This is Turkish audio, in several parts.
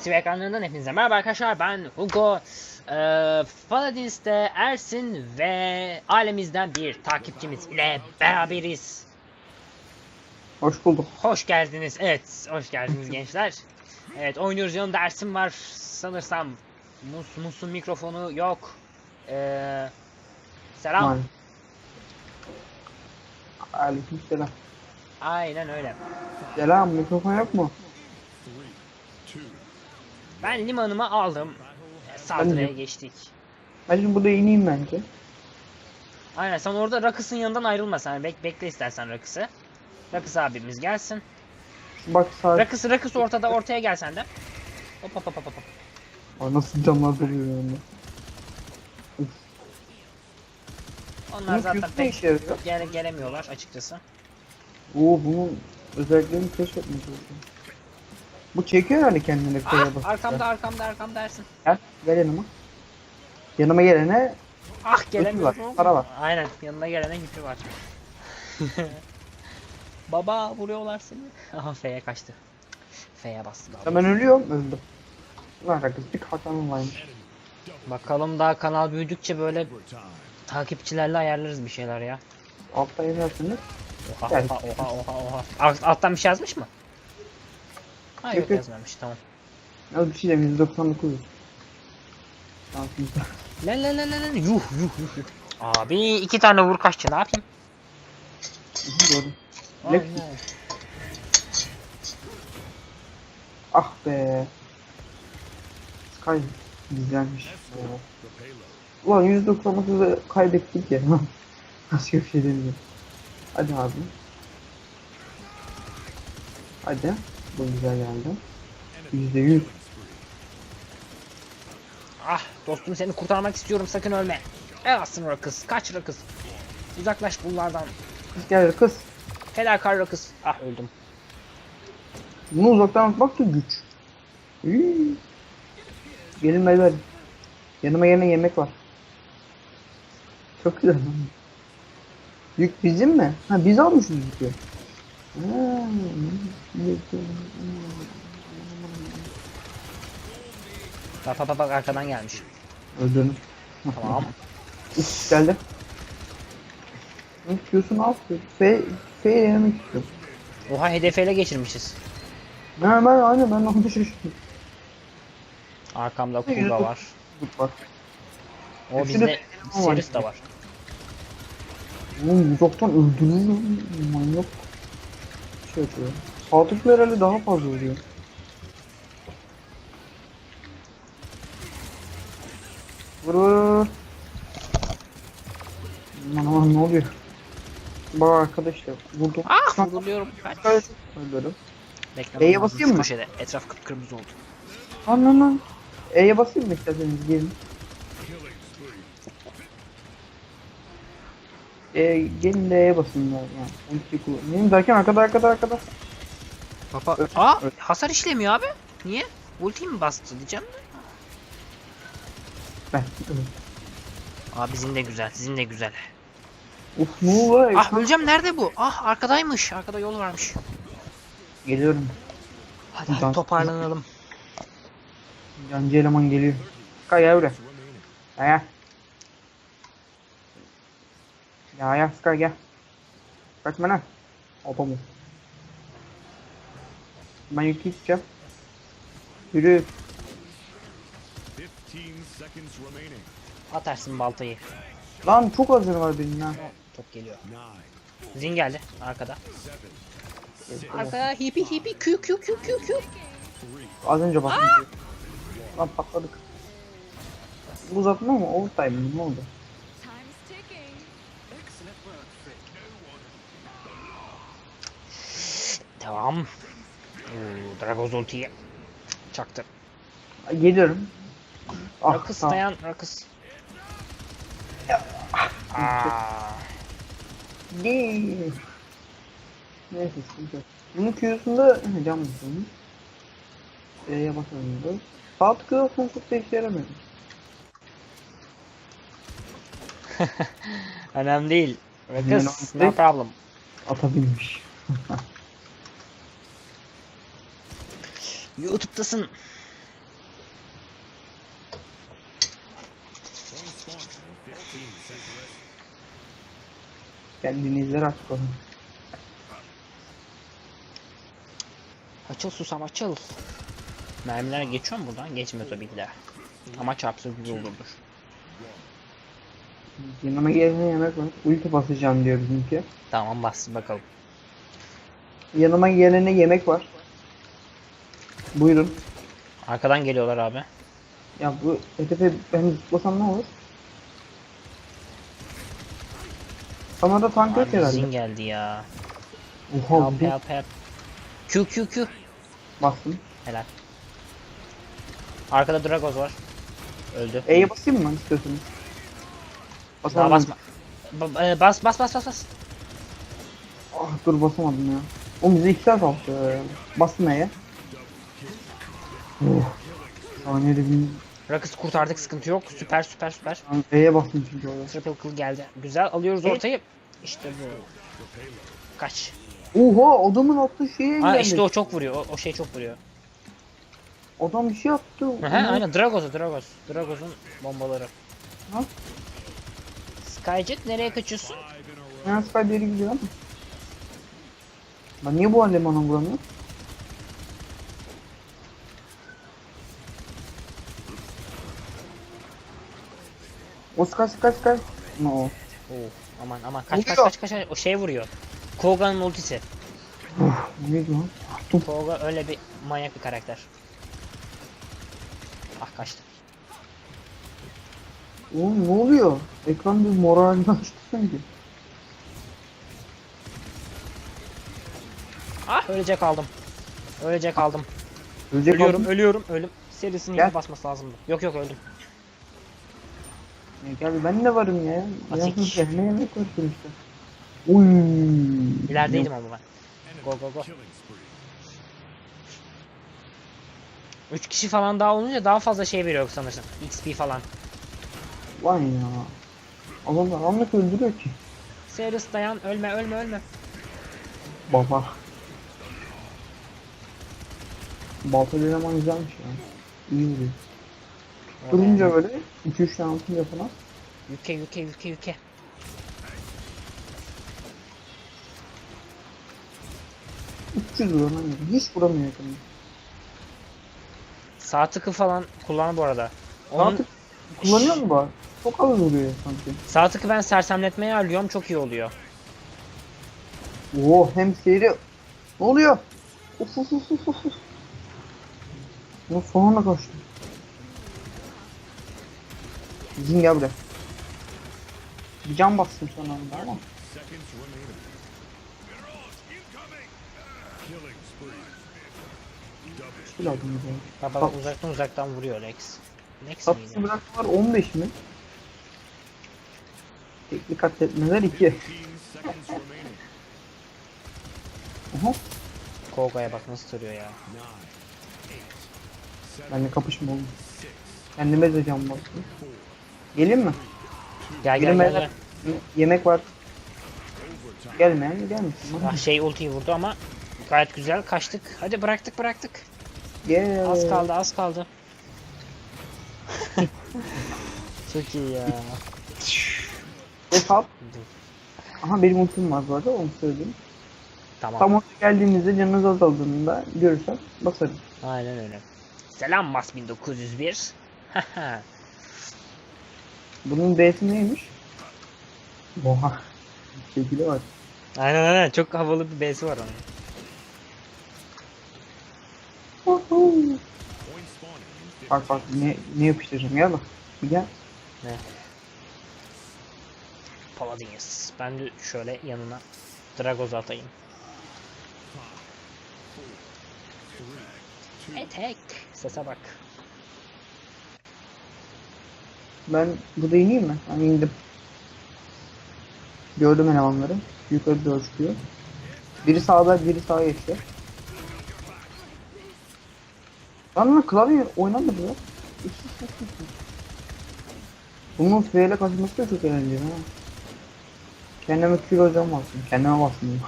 Hugo TV ekranlarından hepinize merhaba arkadaşlar ben Hugo ee, Faladins'te Ersin ve ailemizden bir takipçimiz ile beraberiz. Hoş bulduk. Hoş geldiniz. Evet, hoş geldiniz gençler. Evet, oynuyoruz. Yanımda Ersin var. Sanırsam Mus, Mus'un mikrofonu yok. Ee, selam. Aleyküm selam. Aynen öyle. Selam mikrofon yok mu? Ben limanımı aldım. Saldırıya de. geçtik. Ben şimdi burada ineyim bence. Aynen sen orada Rakıs'ın yanından ayrılma sen. Bek bekle istersen Rakıs'ı. Rakıs abimiz gelsin. Bak sağ Rakıs Rakıs ortada ortaya gel sen de. Hop hop hop hop. hop. Aa, nasıl camlar duruyor yani. Onlar Bunun zaten Q'su ne pek işe yarıyor? gele gelemiyorlar açıkçası. Oo bunun özelliklerini keşfetmek lazım. Bu çekiyor yani kendini Ah, basınca. arkamda arkamda arkamda Ersin. Gel, gel yanıma. Yanıma gelene Ah var, gelemiyorum. para var. Aynen yanına gelene ipi var. Baba vuruyorlar seni. Aha F'ye kaçtı. F'ye bastı daha. ben ölüyorum öldüm. Ulan rakıslık hatanım varmış. Bakalım daha kanal büyüdükçe böyle takipçilerle ayarlarız bir şeyler ya. Altta yenersiniz. Oha oha oha oha oha. Alt- alttan bir şey yazmış mı? Ha Yok, yok yazmamış tamam. Az bir şey 199. Şansımızda. Lan lan lan lan lan. yuh yuh yuh. Abi iki tane vur kaççı ne yapayım? Doğru. Lexus. Ah be. Sky güzelmiş. Ulan %99'u kaybettik ya. Başka bir şey demiyorum. Hadi abi. Hadi. Bu güzel geldi. %100. Ah dostum seni kurtarmak istiyorum sakın ölme. El atsın rakız kaç rakız. Uzaklaş bunlardan. Kız gel kız. Fedakar rakız. Ah öldüm. Bunu uzaktan atmak da güç. Hii. Gelin beyler. Yanıma yine yemek var. Çok güzel. Yük bizim mi? Ha biz almışız yükü. Bak bak bak, bak arkadan gelmiş. Öldürdüm. Tamam. Geldi. Ne ne yapıyorsun? F, F yemek istiyorum. Oha hedefe geçirmişiz. Ha ben aynen ben onu şaşırdım. Arkamda dur. var. Var. O Hepsini bizde var. Seris de var. Oğlum uzaktan öldürüyor. Manyak. Şey yapıyor. Sağdakiler herhalde daha fazla oluyor. Vur vur vur. Aman aman ne oluyor? Bak arkadaşlar vurdum. Ah vuruluyorum. Kaç. Öldürdüm. Bekle. E'ye basayım mı? Köşede. Etraf kıpkırmızı oldu. Lan. E'ye basayım mı isterseniz gelin. E, gelin de E'ye basın ya. Yani. Ulti kullanayım derken arkada arkada arkada. Baba. Ö- Aa ö- hasar işlemiyor abi. Niye? Ulti mi bastı diyeceğim. Ben. Aa bizim de güzel. Sizin de güzel. Uf ne oluyor? Ah öleceğim nerede bu? Ah arkadaymış. Arkada yol varmış. Geliyorum. Hadi, hadi toparlanalım. Yancı eleman geliyor. Sky gel buraya. Ya ya. Sky gel. Kaçma lan. Adamım. Ben yükü gideceğim. Yürü. 15 seconds remaining. Atarsın baltayı. Lan çok az canı var benim ya. Top geliyor. Zin geldi arkada. Arkada hipi hipi kü kü kü kü kü. Az önce bastım. Lan patladık. Bu uzatma mı? Overtime mi? Ne oldu? Tamam. Oo, Dragoz ultiyi çaktı. Geliyorum. Ah, Rakıs tamam. dayan Rakıs. Aa, Yee. Neyse sıkıntı yok. Bunun Q'sunda cam mısın? E'ye basamıyoruz. Sağ tıkı aslında çok da işe yaramıyor. önemli değil. Rakıs no değil. problem. Atabilmiş. YouTube'dasın. Kendini izler artık onu. Açıl susam açıl. Mermiler geçiyor mu buradan? Geçmiyor tabii ki de. Ama çarpsız güzel olurdur. Yanıma gelene yemek var. Ulti basacağım diyor bizimki. Tamam bas bakalım. Yanıma gelene yemek var. Buyurun. Arkadan geliyorlar abi. Ya bu hedefe ben zıplasam ne olur? Sana da tank yok Abi herhalde. zin geldi ya. Oha Help bir help help. Q Q Q. bastım. Helal. Arkada Dragos var. Öldü. E'ye basayım mı istiyorsunuz? Daha Basamam. basma. Ba- e, bas bas bas bas bas. Ah dur basamadım ya. O bize iki saat aldı. Bastım E'ye. Oh. Saniyede bir... Rakıs kurtardık sıkıntı yok. Süper süper süper. Ben E'ye bastım çünkü orada. Triple kill geldi. Güzel alıyoruz Evet. ortayı. İşte bu. Kaç. Oha adamın attığı şeye Ha engelledim. işte o çok vuruyor. O, o şey çok vuruyor. Adam bir şey attı. Hı hı aynen Dragos o Dragos. Dragos'un bombaları. Ha? Skyjet nereye kaçıyorsun? Ben Sky bir yere gidiyor ama. Ben niye bu halde bana vuramıyor? O Sky Sky Sky. No. Oo, aman aman kaç kaç kaç kaç o şey vuruyor. Koga'nın ultisi. Uf, neydi lan? Attım. Koga öyle bir manyak bir karakter. Ah kaçtı. Oğlum ne oluyor? Ekran bir moralini açtı sanki. Ah ölecek aldım. Ölecek aldım. Ölecek Ölüyorum aldım. ölüyorum ölüm. Serisinin yeni basması lazımdı. Yok yok öldüm. Ya Gel ben de varım ya. Yalnız ne yemek var sonuçta. Uy. İlerideydim ama ben. Go go go. 3 kişi falan daha olunca daha fazla şey veriyor sanırsın. XP falan. Vay ya. Adamlar anlık öldürüyor ki. Seris dayan ölme ölme ölme. Baba. Baltalı eleman güzelmiş ya. İyi vuruyor. Durunca böyle 2-3 tane atınca falan. Yüke yüke yüke yüke. Üç vuruyor lan. Hiç vuramıyor yakında. Sağ tıkı falan kullan bu arada. Onun, Artık kullanıyor mu bu? Çok az vuruyor sanki. sağ tıkı ben sersemletmeye ayarlıyorum çok iyi oluyor. Oo hem seyri. Ne oluyor? Uf uf uf uf uf. Bu son anda kaçtı. Zin gel buraya. Bir can bastım sana anda ama. Kill aldım bir. Baba Bak. uzaktan uzaktan vuruyor Lex. Lex Tatlısı miydi? bırakmalar 15 mi? Tekli katletmeler 2. 15 seconds remaining. Aha. Koga'ya bak nasıl duruyor ya. Benle kapışma oldu. Kendime de can bastım. Geleyim mi? Gel gel Gelin gel. gel. Yemek var. Gelmeyen gelmesin. Ah, şey ultiyi vurdu ama gayet güzel kaçtık. Hadi bıraktık bıraktık. Gel. Az kaldı az kaldı. Çok iyi ya. Hesap. Aha benim ultim var bu arada onu söyleyeyim. Tamam. Tam oraya geldiğinizde canınız azaldığında görürsem basarım. Aynen öyle. Selam Mas 1901. Bunun B'si neymiş? Oha. Şekili var. aynen aynen çok havalı bir B'si var onun. Bak bak ne, ne yapıştıracağım gel bak. Bir gel. Paladins. Ben de şöyle yanına Dragoz atayım. Etek. Sese bak. Ben burada ineyim mi? Ben indim. Gördüm elemanları. Yukarı doğru çıkıyor. Biri sağda, biri sağa geçti. Lan lan klavye oynamadı ya. Bunun F ile kaçması da çok eğlenceli ha. Kendime kilo hocam bastım. Kendime bastım.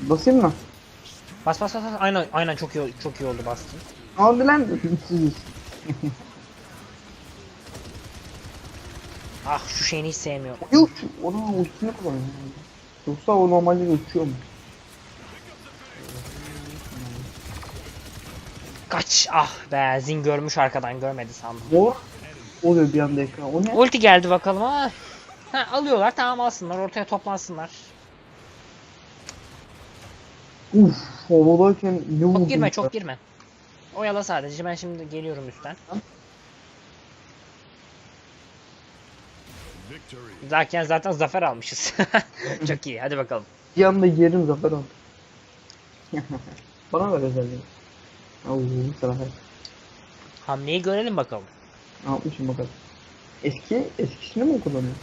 Basayım mı? Bas bas bas. bas. Aynen aynen çok iyi çok iyi oldu bastın. Ne oldu lan? Siz. Ah şu şeyini hiç sevmiyorum. Yok ona ultisini kullanıyor. Yoksa o normalde uçuyor mu? Kaç. Ah be Zin görmüş arkadan görmedi sandım. Mor oluyor bir anda ekran. O ne? Ulti geldi bakalım ama. Ha, alıyorlar tamam alsınlar ortaya toplansınlar. Uf havadayken ne? Çok girme ya? çok girme. Oyala sadece ben şimdi geliyorum üstten. Zaten zaten zafer almışız. çok iyi hadi bakalım. Bir anda yerim zafer aldı. Bana ver özelliği. Oo zafer. Hamleyi görelim bakalım. Ne yapmışım bakalım. Eski, eskisini mi kullanıyor?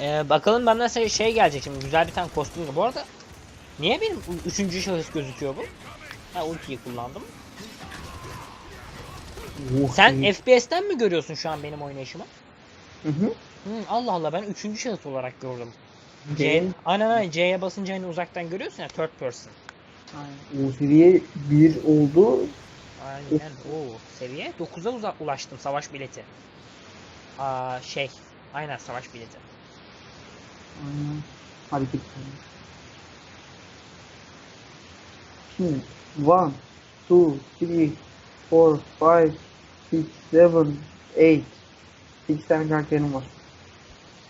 Ee, bakalım benden şey, şey gelecek şimdi güzel bir tane kostüm. Bu arada niye benim üçüncü şahıs gözüküyor bu? Ha ultiyi kullandım. Oh, Sen iyi. FPS'ten mi görüyorsun şu an benim oynayışımı? Hı hı. Hı, Allah Allah ben üçüncü şahıs olarak gördüm. C, Değil. aynen aynen C'ye basınca hani uzaktan görüyorsun ya third person. O seviye 1 oldu. Aynen. Oo, seviye 9'a uza- ulaştım savaş bileti. Aa şey. Aynen savaş bileti. Aynen. Hareket. Şimdi 1, 2, 3, 4, 5, 6, 7, 8. 8 tane karakterim var.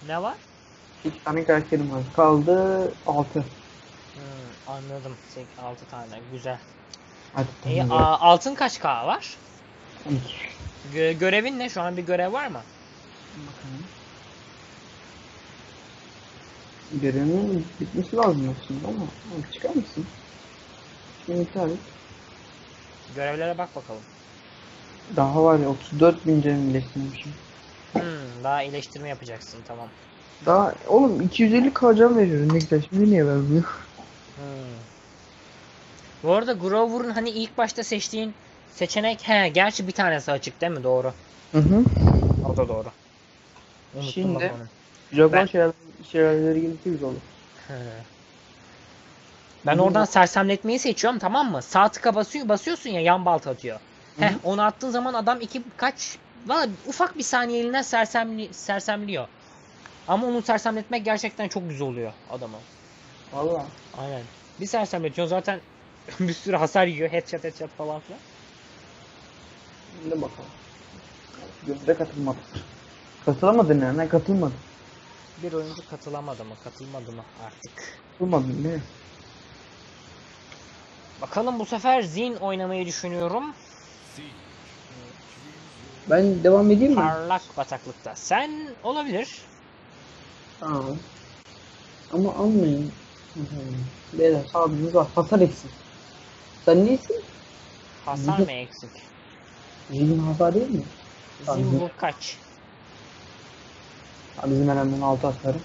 Ne var? 8 tane karakterim var. Kaldı 6. Hmm, anladım. 6 tane. Güzel. Hadi tamam. aa, altın kaç K var? 12. Gö- görevin ne? Şu an bir görev var mı? Bakalım. Görevinin bitmesi lazım aslında ama çıkar mısın? Şimdi et. Görevlere bak bakalım. Daha var ya 34 bin iyileştirmişim. Hmm, daha iyileştirme yapacaksın tamam. Daha oğlum 250 kcan veriyor ne güzel şimdi niye vermiyor? Hmm. Bu arada Grover'ın hani ilk başta seçtiğin seçenek he gerçi bir tanesi açık değil mi? Doğru. Hı hı. O da doğru. Unuttum Şimdi-. Jaguar Ben- şeyler, şeylerleri gelirse güzel olur. He. Ben oradan sersemletmeyi seçiyorum tamam mı? Sağ tıka basıyor, basıyorsun ya yan balta atıyor. Heh onu attığın zaman adam iki kaç valla ufak bir saniyeliğine sersemli, sersemliyor. Ama onu sersemletmek gerçekten çok güzel oluyor adamı. Valla. Aynen. Bir sersemletiyorsun zaten bir sürü hasar yiyor. Headshot headshot falan filan. Şimdi bakalım. Gözde katılmadı. Katılamadın yani ne katılmadı. Bir oyuncu katılamadı mı? Katılmadı mı artık? Katılmadın ne? Bakalım bu sefer Zin oynamayı düşünüyorum. Ben devam edeyim mi? Parlak bataklıkta. Sen olabilir. Tamam. Ama almayın. Beyler sabırınız var. Hasar eksik. Sen neysin? Hasar mı eksik? Jig'in hasar değil mi? Zin bu kaç? Ha, bizim elemden 6 hasarı.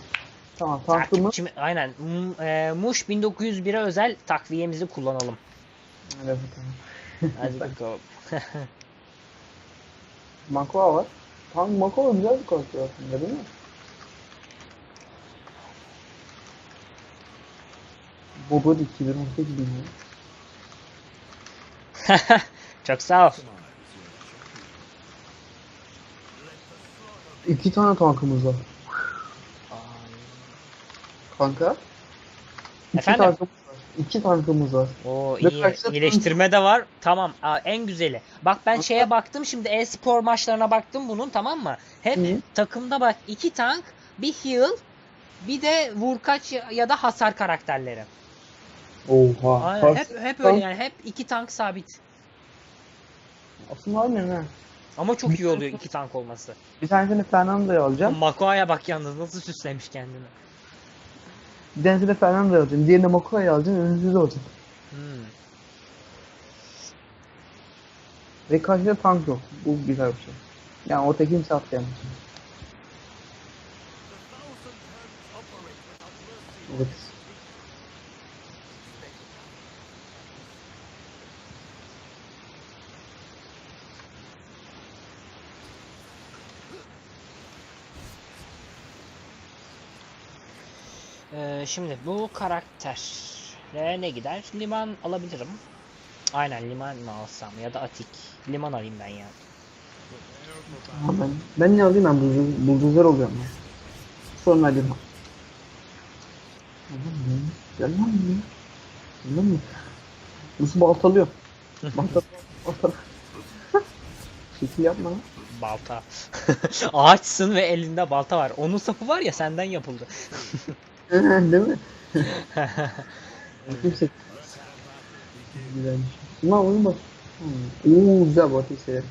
Tamam tankımı. Takipçimi, aynen. M- e, Muş 1901'e özel takviyemizi kullanalım. Evet bakalım. Hadi bakalım. Makova var. Tank Makova güzel bir karakter aslında değil mi? Boba 2018 bin. Çok sağ ol. İki tane tankımız var. Kanka. İki Efendim? tankımız. İki tankımız var. Oo iyi. kaçta İyileştirme de var. Tamam. Aa, en güzeli. Bak ben şeye baktım şimdi e-spor maçlarına baktım bunun tamam mı? Hep Hı. takımda bak iki tank, bir heal, bir de vurkaç ya- da hasar karakterleri. Oha. Aynen, hep hep öyle yani. Hep iki tank sabit. Aslında aynen ha. Ama çok iyi oluyor iki tank olması. Bir tanesini Fernando'ya alacağım. Makoa'ya bak yalnız nasıl süslemiş kendini. Bir tanesini Fernando'ya alacağım. Diğerini Mako'ya alacağım. Önünüzde olacak. Hmm. Ve karşıda tank yok. Bu güzel bir şey. Yani orta kimse atlayamaz. Evet. Ee, şimdi bu karaktere ne gider? Liman alabilirim. Aynen liman mı alsam ya da atik. Liman alayım ben ya. Ha ben, ben ne alayım ben bulduz, bulduzlar oluyorum ben. Sonra bak. Gel lan Gel lan buraya. Gel lan buraya. Nasıl baltalıyor? Balta, balta. Şekil yapma lan. Balta. Ağaçsın ve elinde balta var. Onun sapı var ya senden yapıldı. Değil mi? Kimse. Güzelmiş. Ulan oyun bak. Oo güzel bu ateş severim.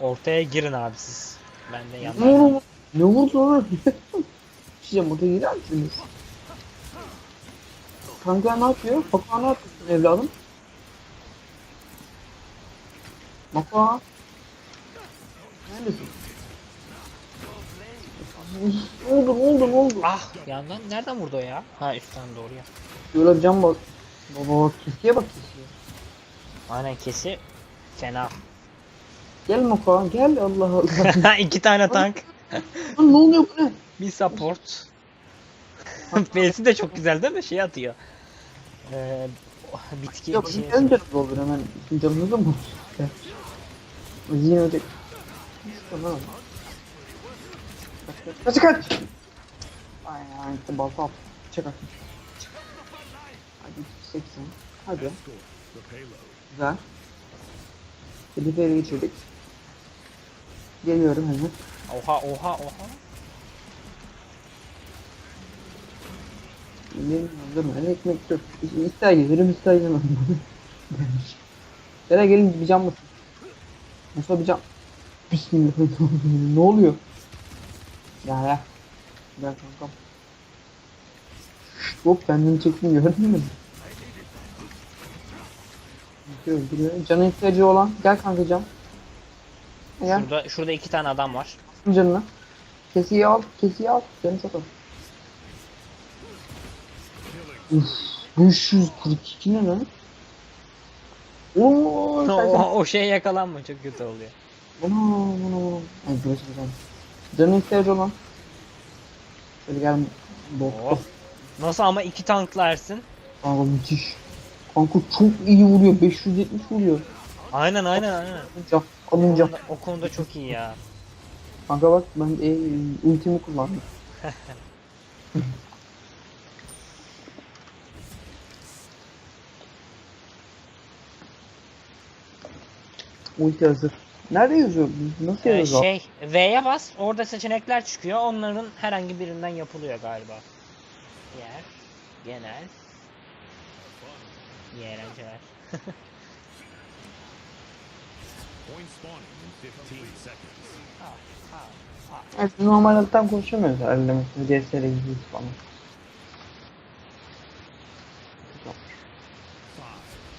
Ortaya girin abi siz. Ben de vurdu? Ne vurdu oğlum? Şişe motor girer misiniz? Kanka ne yapıyor? Baka ne yapıyorsun evladım? Baka. Neredesin? Ne oldu ne oldu ne oldu? Ah yandan nereden vurdu o ya? Ha üstten doğru ya. Şöyle cam bak. Baba kesiye bak kesiye. Aynen kesi fena. Gel Maka gel Allah Allah. İki tane tank. Lan ne oluyor bu ne? Bir support. B'si de çok güzel değil mi? Şey atıyor. Ee, bitki Ya şey. canım canımız olur hemen. Da mı? Yine ölecek. Tamam. Kaç kaç kaç kaç. Ay ay gitti balta al. Çek atmış. Hadi 80. Hadi. Güzel. Hedefleri geçirdik. Geliyorum hemen. Oha oha oha. Hazırım. Ben ekmek yok. İster gelirim ister yemem. Demiş. Nereye gelin bir cam mısın? Musa bir cam. Bismillahirrahmanirrahim. ne oluyor? Ya ya. Gel kankam. Hop kendini çektim gördün mü? Gidiyor. Cana ihtiyacı olan. Gel kanka cam. Gel. Şurada şurada iki tane adam var. canına. Kesiyi al. Kesiyi al. Canı çok al. Uf, 542 ne lan? Oo, o, o, o şeye yakalanma çok kötü oluyor. Bana bana bana. Ay güzel. Canına ihtiyacı olan. Şöyle gel. Bok. Oh. Nasıl ama iki tankla Ersin? Kanka müthiş. Kanka çok iyi vuruyor. 570 vuruyor. Aynen aynen aynen. Alınca. O Alınca. konuda, o konuda çok iyi ya. Kanka bak ben e, ultimi kullandım. Ulti hazır. Nerede yazıyor? Nasıl Ee, yazıyor? şey V'ye bas orada seçenekler çıkıyor. Onların herhangi birinden yapılıyor galiba. Yer, genel, eğlenceler. Point spawning in 15 seconds. Yani biz normal alttan konuşamıyoruz herhalde mesela CS'le gidiyoruz falan.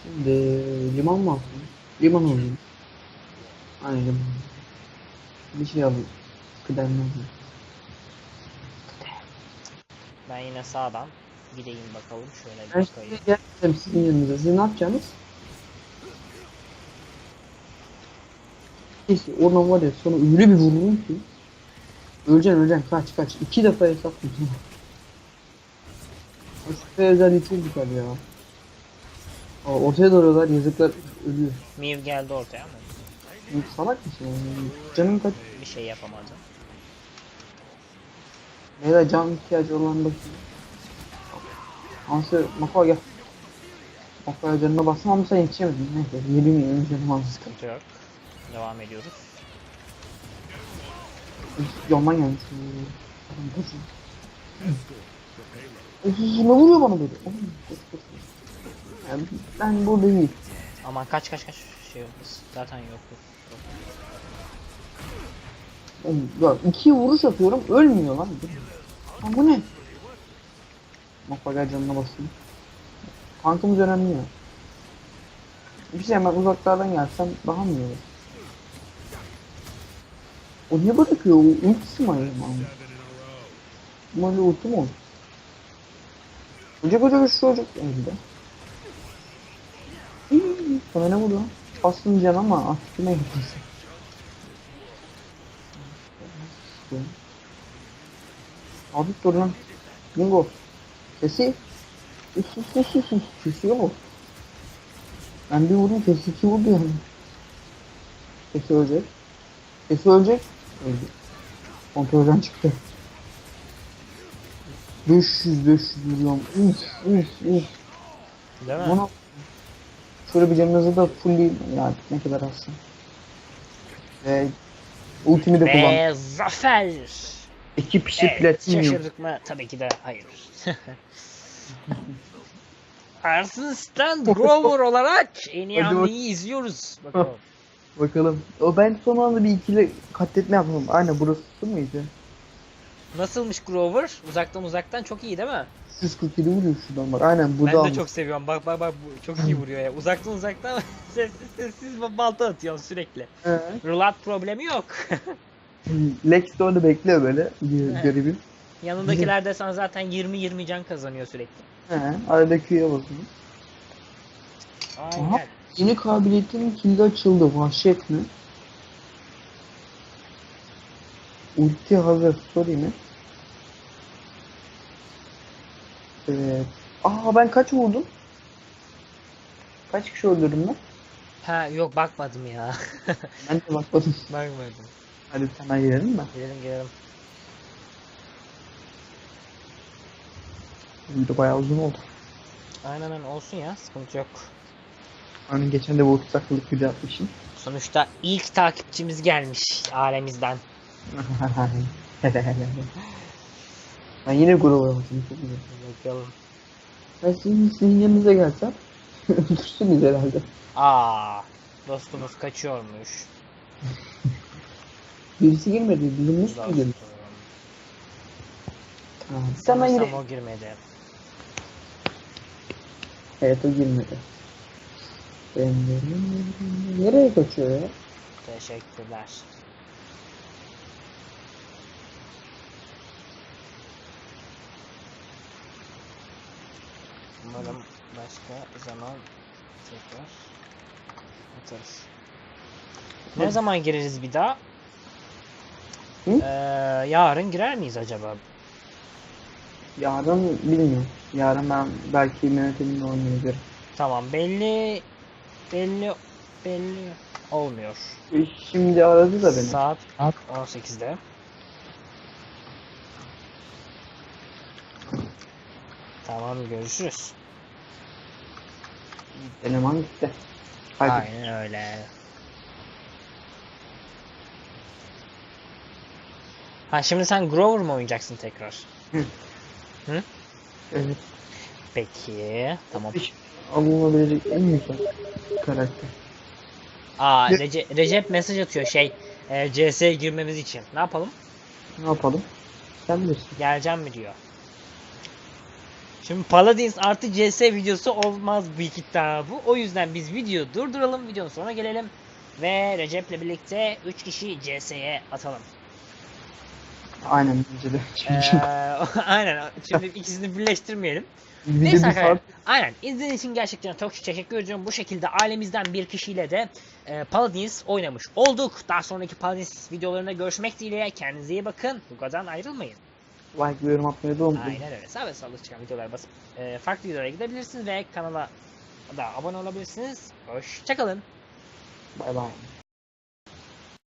Şimdi liman mı alsın? Liman alayım. Aynen. Bir şey alayım. Kıdemli alayım. Ben yine sağdan gideyim bakalım şöyle bir Ben bakayım. şimdi gelsem sizin yanınıza. Siz ne yapacaksınız? Neyse oradan var ya sonra öyle bir vururum ki. Öleceksin öleceksin kaç kaç. İki defa hesap tutun. Şüphe özelliği çok güzel ya. Aa, ortaya doğruyorlar yazıklar ölüyor. Miv geldi ortaya Bu Salak mısın? Canım kaç. bir şey yapamadı. Ne de can ihtiyacı olan bakayım. Ansı Mako gel. Mako'ya canına bassam ama sen yetişemedin. Neyse 20 milyon canım az sıkıntı. Yok. Devam ediyoruz. Payload. Of ne vuruyor bana böyle? Yani ben burada iyi. Aman kaç kaç kaç şey olmaz. Zaten yok. yok. Ya iki vuruş atıyorum ölmüyor lan. Lan bu ne? Mako gel canına basayım. Tankımız önemli ya. Bir şey hemen uzaklardan gelsem daha mı iyi? O niye bırakıyor? O ultisi mi acaba? Umarım ulti mi olur? Koca koca bir çocuk elde. Sana ne vurdu lan? Bastın can ama aktifine gitmesin. Abi dur lan. Bingo. Sesi. Üf üf üf üf üf. Kesiyor mu? Ben bir vurdum sesi iki vurdu yani. Peki ölecek. Peki ölecek. Öldü. Kontrolden çıktı. 500 500 milyon. Uf uf uf. Değil mi? Bana şöyle bir canınızı da fullleyeyim. Ya ne kadar alsın. Ve ultimi de kullan. Ve zafer. İki pişi Evet, platinum. şaşırdık mı? Tabii ki de hayır. Arslan Stan Grover olarak en iyi hamleyi izliyoruz. Bakalım. Bakalım. O ben son anda bir ikili katletme yapalım. Aynen burası mıydı? Nasılmış Grover? Uzaktan uzaktan çok iyi değil mi? 147 vuruyor şuradan bak. Aynen burada ben de almış. çok seviyorum. Bak bak bak bu çok iyi vuruyor ya. Uzaktan uzaktan sessiz sessiz balta atıyorsun sürekli. He. Rulat problemi yok. Lex de orada bekliyor böyle. Garibim. Yanındakiler de sana zaten 20-20 can kazanıyor sürekli. He. Arada Q'ya basıyor. Aynen. Yeni kabiliyetin kilidi açıldı. Vahşet mi? Ulti hazır. Sorayım mı? Evet. Aa ben kaç vurdum? Kaç kişi öldürdüm ben? Ha yok bakmadım ya. Ben de bakmadım. bakmadım. Hadi sana girelim mi? Gelelim gelelim. Video bayağı uzun oldu. Aynen aynen olsun ya sıkıntı yok. Hani geçen de bu 30 dakikalık video atmışım. Sonuçta ilk takipçimiz gelmiş alemizden. ben yine gruba basayım. Çok güzel. Bakalım. Ben sizin, sizin yanınıza gelsem ölürsünüz herhalde. Aa, dostumuz kaçıyormuş. Birisi girmedi. Nasıl Dostum. girdi? Ben Sanırsam yine... o girmedi. Evet o girmedi. Ben de- Nereye kaçıyor ya? Teşekkürler. Umarım başka zaman tekrar atarız. Ne zaman gireriz bir daha? Hı? Ee, yarın girer miyiz acaba? Yarın bilmiyorum. Yarın ben belki Emin'le oynayabilirim. Tamam belli belli belli olmuyor. E, Şimdi aradı da beni. Saat 18'de. Tamam görüşürüz. Eleman gitti. Hadi. Aynen öyle. Ha şimdi sen Grover mı oynayacaksın tekrar? Evet. Peki. Tamam. Alınabilecek en güzel karakter. Aa Ne- Rece- Recep mesaj atıyor şey e, CS'ye girmemiz için. Ne yapalım? Ne yapalım? Sen bilirsin. Geleceğim mi diyor. Şimdi Paladins artı CS videosu olmaz iddia bu. O yüzden biz videoyu durduralım. Videonun sonuna gelelim. Ve Recep'le birlikte 3 kişi CS'ye atalım. Aynen de. Ee, aynen. Şimdi ikisini birleştirmeyelim. Neyse bir arkadaşlar. saat Aynen. İzlediğiniz için gerçekten çok teşekkür ediyorum. Bu şekilde ailemizden bir kişiyle de e, Paladins oynamış olduk. Daha sonraki Paladins videolarında görüşmek dileğiyle. Kendinize iyi bakın. Bugadan ayrılmayın. Like ve yorum atmayı da unutmayın. Aynen öyle. Sağ ve solda çıkan videolara basıp e, farklı videolara gidebilirsiniz ve kanala da abone olabilirsiniz. Hoşçakalın. Bay bay.